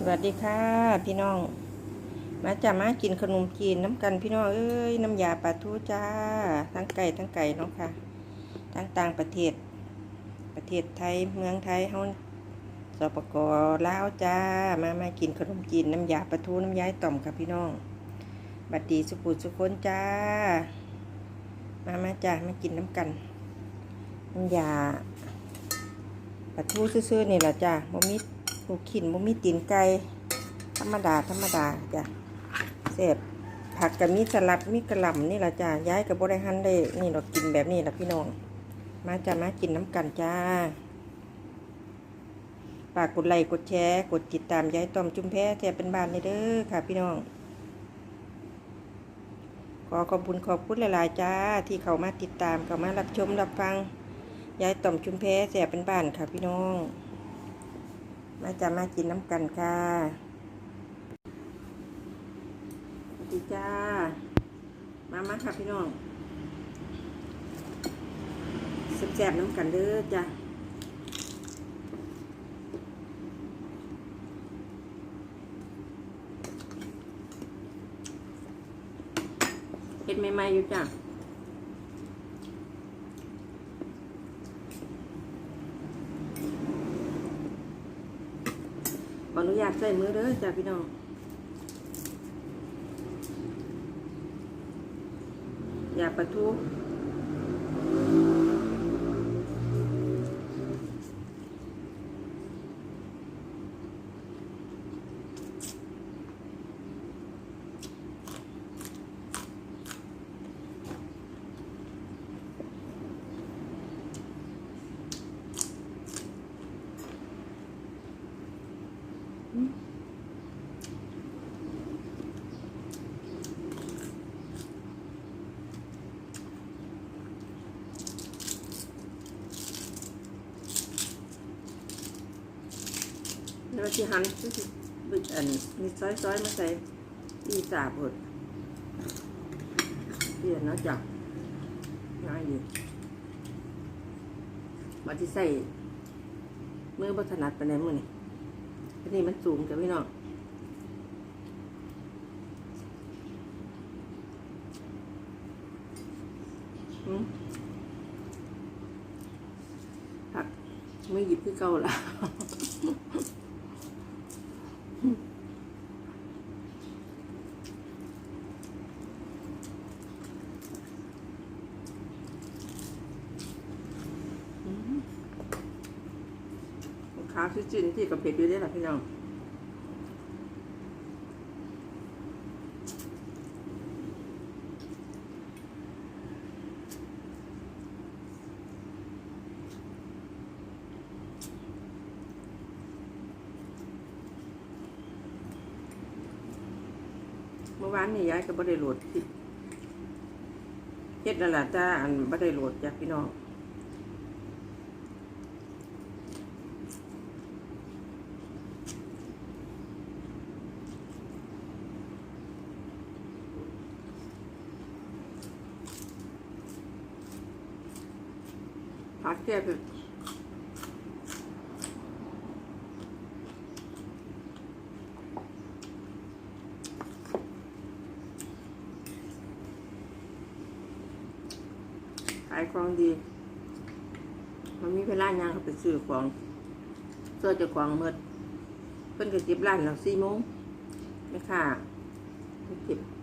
สวัสดีค่ะ พี่น้อง มาจะมากินขนมจีนน้ำกันพี่น้องเอ้ยน้ำยาปลาทูจ้า ทั้งไก่ทั้งไก่เนาะค่ะทั้งต่างประเทศ ประเทศไทยเมืองไทยเฮาสปกลาวจ้า มามากินขนมจีนน้ำยาปลาทูน้ำย้ายต่อมค่ะพี่น้อง บัดดีสุขุสุคนจ้า มามาจ้ามากินน้ำกัน น้ำยาปลาทูซื่อๆนี่แหละจ้าบ่มี ลูกขินบ่มีตีนไก่ธรรมดาธรรมดาจ้ะเสพผักกับมีสลัดมีกระหล่ำนี่แหละจ้าย้ายกับบริหันได้นี่เรากินแบบนี้แหละพี่น้อง มาจ้ามากินน้ำกันจ้าฝากกดไลค์กดแชร์กดติดตามย้ายต้อมจุ้มแพ้แทบเป็นบ้านเลยเด้อค่ะ พี่น้อง ขอขอบคุณขอบคุณหลายๆจ้า ที่เขามาติดตามเขามารับชมรับฟังย้ายต่อมชุมแพ้แสบเป็นบ้านค่ะพี่น้อง มาจะมากินน้ำกันค่ะสวัสดีจ้า มามาค่ะพี่น้องแสบๆน้ำกันเด้อจ้าเห็ดใหม่ๆอยู่จ้า ออนุญาตใส่มือเด้อจ้าพี่น้องอย่าประทุ แล้วที่หั่นก็คือบึกอันมีซอยๆมาใส่อีสาบหดเดี๋ยวนะจ๊ะง่ายดีมาที่ใส่มือบัถนัดไปไหนมือนี่ นี่มันสูงจ้ะพี่น้องอืมผักไม่หยิบคือเก่าละ ขาคือจินที่กับเผ็ดอยู่ได้หรอพี่น้องเมื่อวานนี่ย้ายก็บ่ได้โหลดคลิปเฮ็ดนั่นแหละจ้าอันบ่ได้โหลดจ้ะพี่น้อง ผักแก้เผ็ดขายของดี มันมีเวลายางเขาไปซื้อของเสื้อเจะของเมื่อเพิ่นก็เก็บร้านเราสี่โมงไม่ค่ะเก็บ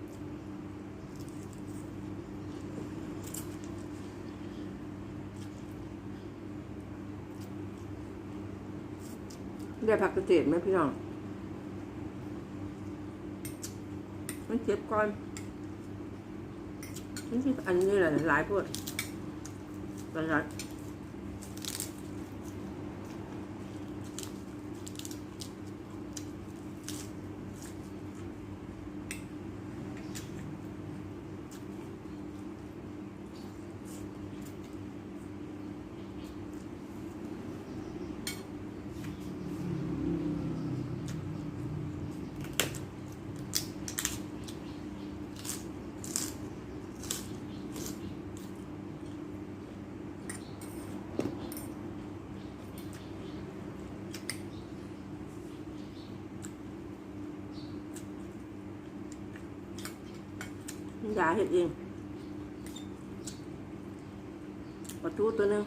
ได้ผักกระเจี๊ยบไหมพี่น้อง มันเจ็บก่อนมันที่อันนี้แหละหลายพวดหลาย ยาเห็ดเองปลาทูตัวหนึง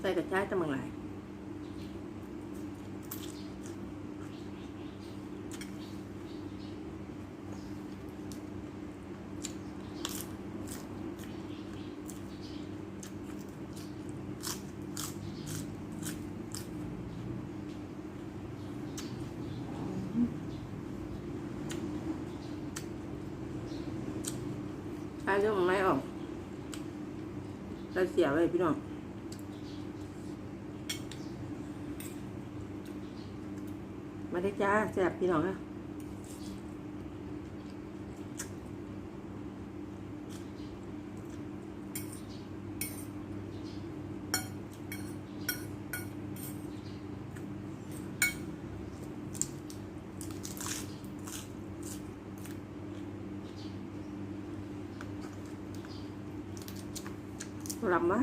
ใส่กระชายตะมังหลาย ใช้เรื่องไม้ออกเราเสียไว้พี่น้องมาได้จ้าแซ่บพี่น้องนะ ลำบ้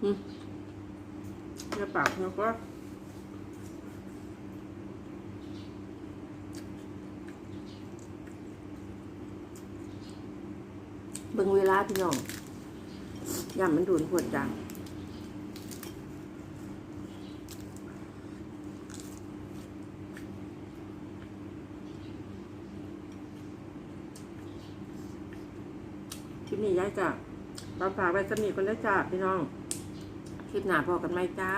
เนื้อปากแล้วก็เบิ่งเวลาพี่น้องย่ามันดูนปวดจังคลิปนี้ย้ายจ้ะเราฝากไว้สนิทคนได้จ้าพี่น้อง คลิปหน้าพอกันไหมจ้า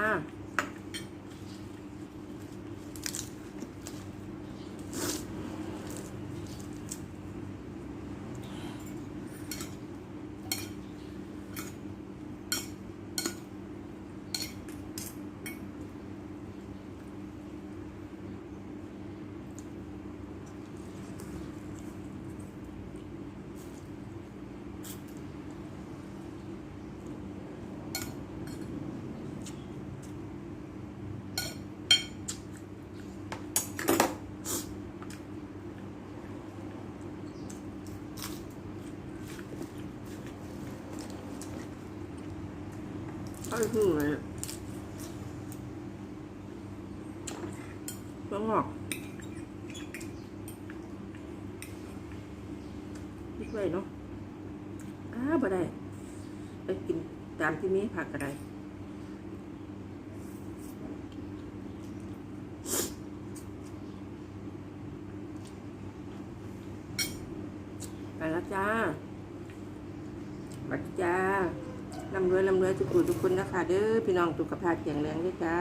เอาไปพึ่งเลยตัวงอกนิดไว้เนาะอ้าบ่ได้ ไปกินตามที่มีผักก็ได้ไปแล้วจ้าบัดจ้า ลำรวยลำรวยทุกคนทุกคนนะคะเด้อพี่น้องสุขภาพแข็งแรงด้วยจ้า